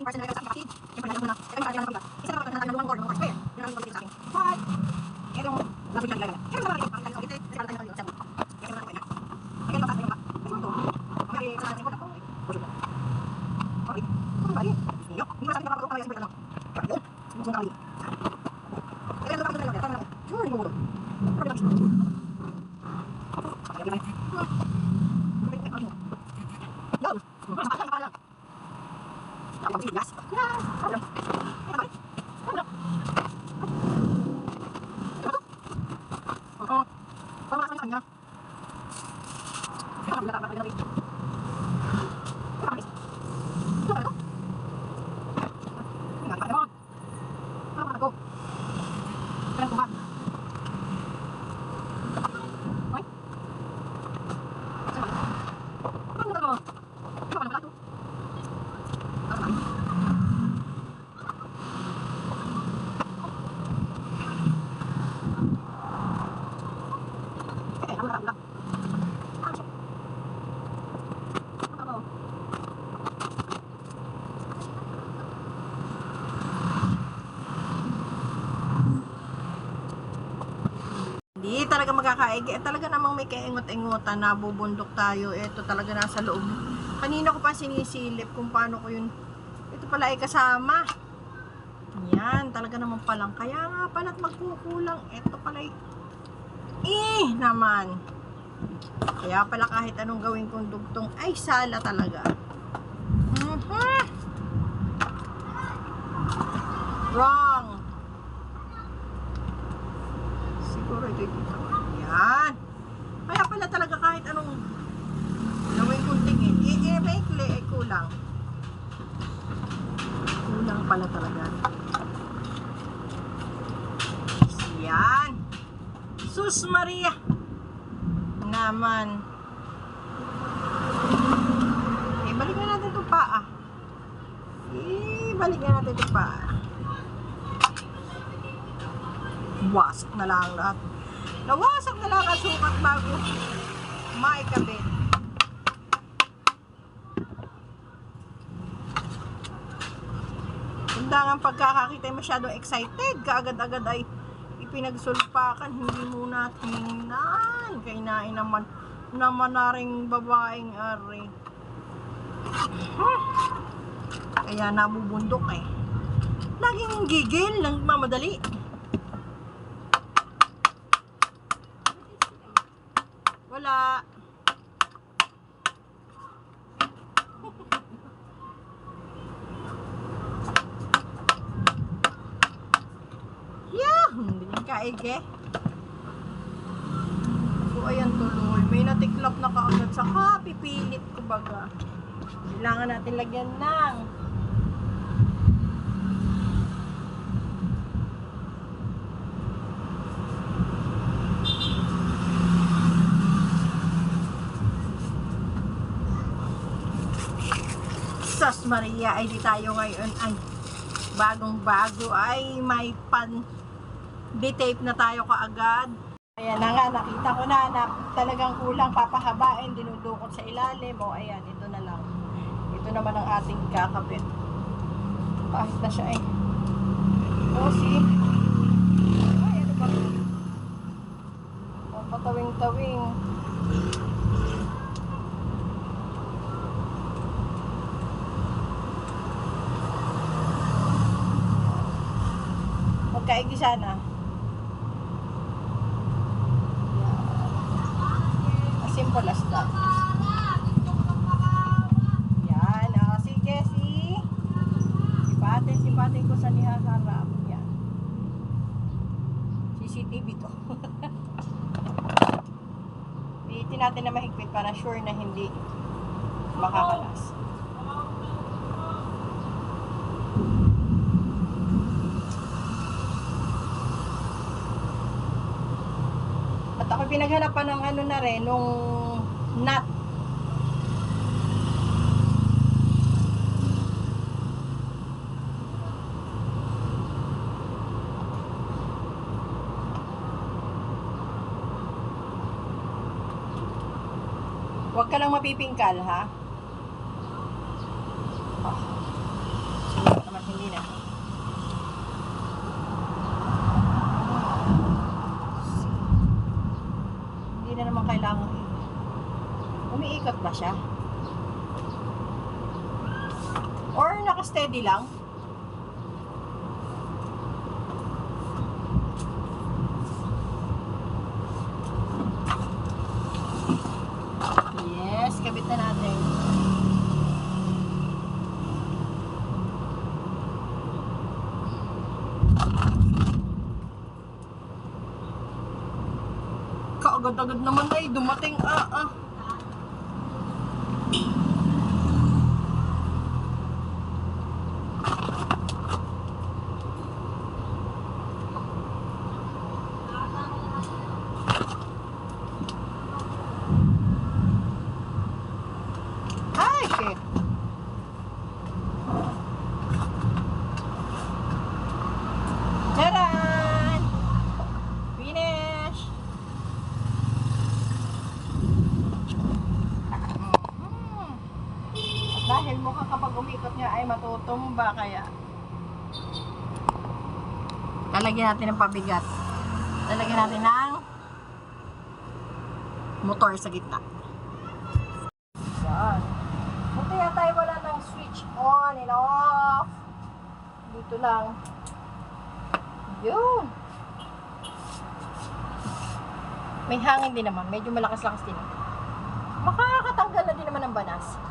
ating person na sa ating vaccine. Siyempre, nalagyan mo na. Ito yung kailangan ng Isa na natin yung one word, one word. Yun ang pagkakas sa akin. Hi! Ito yung labi siya nilagay. Siyempre, sa mga kailangan ng ulitin. Kasi para tayo ng sabon. Ito yung mga kailangan. Ito yung mga kailangan. Ito yung mga Okay, sa ating product. Okay. Okay. Kung bali, iyo. Hindi mo sabi ka kapag sa ano. Yun. Sumusong ka ulit. Ito yung kapag sa ano. Yun, yung mga Pero yung Okay, okay. Yun. Masakit ka lang. Ako pag sigas. Yeah. Problem. Ano ba? Ano? Oo. Pamakas mo sa kanya. Ano ba? Ano ba? Ano ba? Hindi talaga magkakaig. Eh, talaga namang may kaingot-ingotan. Nabubundok tayo. Ito talaga nasa loob. Kanina ko pa sinisilip kung paano ko yun. Ito pala ay kasama. Yan. Talaga naman palang. Kaya nga pala magkukulang. Ito pala ay... Eh, naman. Kaya pala kahit anong gawin kong dugtong ay sala talaga. Mhm. Wrong. Siguro dito. Yan. Kaya pala talaga kahit anong gawin kong tingin. Maikli, eh, kulang. Kulang pala talaga. Yan. Sus Maria. Naman. Eh, balikan natin itong paa. Eh, balikan natin itong paa. wasak na lang lahat. Nawasak na lang ang sukat bago maikabit. Undangan pagkakakita ay masyadong excited. Kaagad-agad ay ipinagsulpakan. Hindi muna tingnan. Kainain naman naman na rin babaeng ari. Hmm. Kaya nabubundok eh. Laging gigil ng mamadali. Wala. Yeah, kaig eh. So, ayan tuloy. May natiklap na kaagad sa pipilit ko baga. Kailangan natin lagyan ng Sus Maria, ay di tayo ngayon ay bagong bago ay may pan tape na tayo kaagad. Ayan na nga, nakita ko na na talagang kulang papahabain, dinudukot sa ilalim. O ayan, ito na lang. Ito naman ang ating kakabit. Kahit na siya eh. O, see? Ay, ano ba? O, patawing-tawing. Magkaigi sana. As simple as that. Yan. Sige, si. Sipatin, sipatin ko sa nihaharap. Yan. CCTV to. Pihitin natin na mahigpit para sure na hindi makakalas. Ako pinaghanapan ng ano na rin, nung nut. Huwag ka lang mapipingkal, ha? Ah. Ba siya? Or naka-steady lang? Yes, kabit na natin. Kaagad-agad naman ay dumating ah ah. Shit. Dahil mukhang kapag umikot nga ay matutumba kaya lalagyan natin ng pabigat. Lalagyan natin ng motor sa gitna. Yan. Buti nga tayo wala ng switch on and off. Dito lang. Yun. May hangin din naman. Medyo malakas-lakas din. Makakatanggal na din naman ng banas.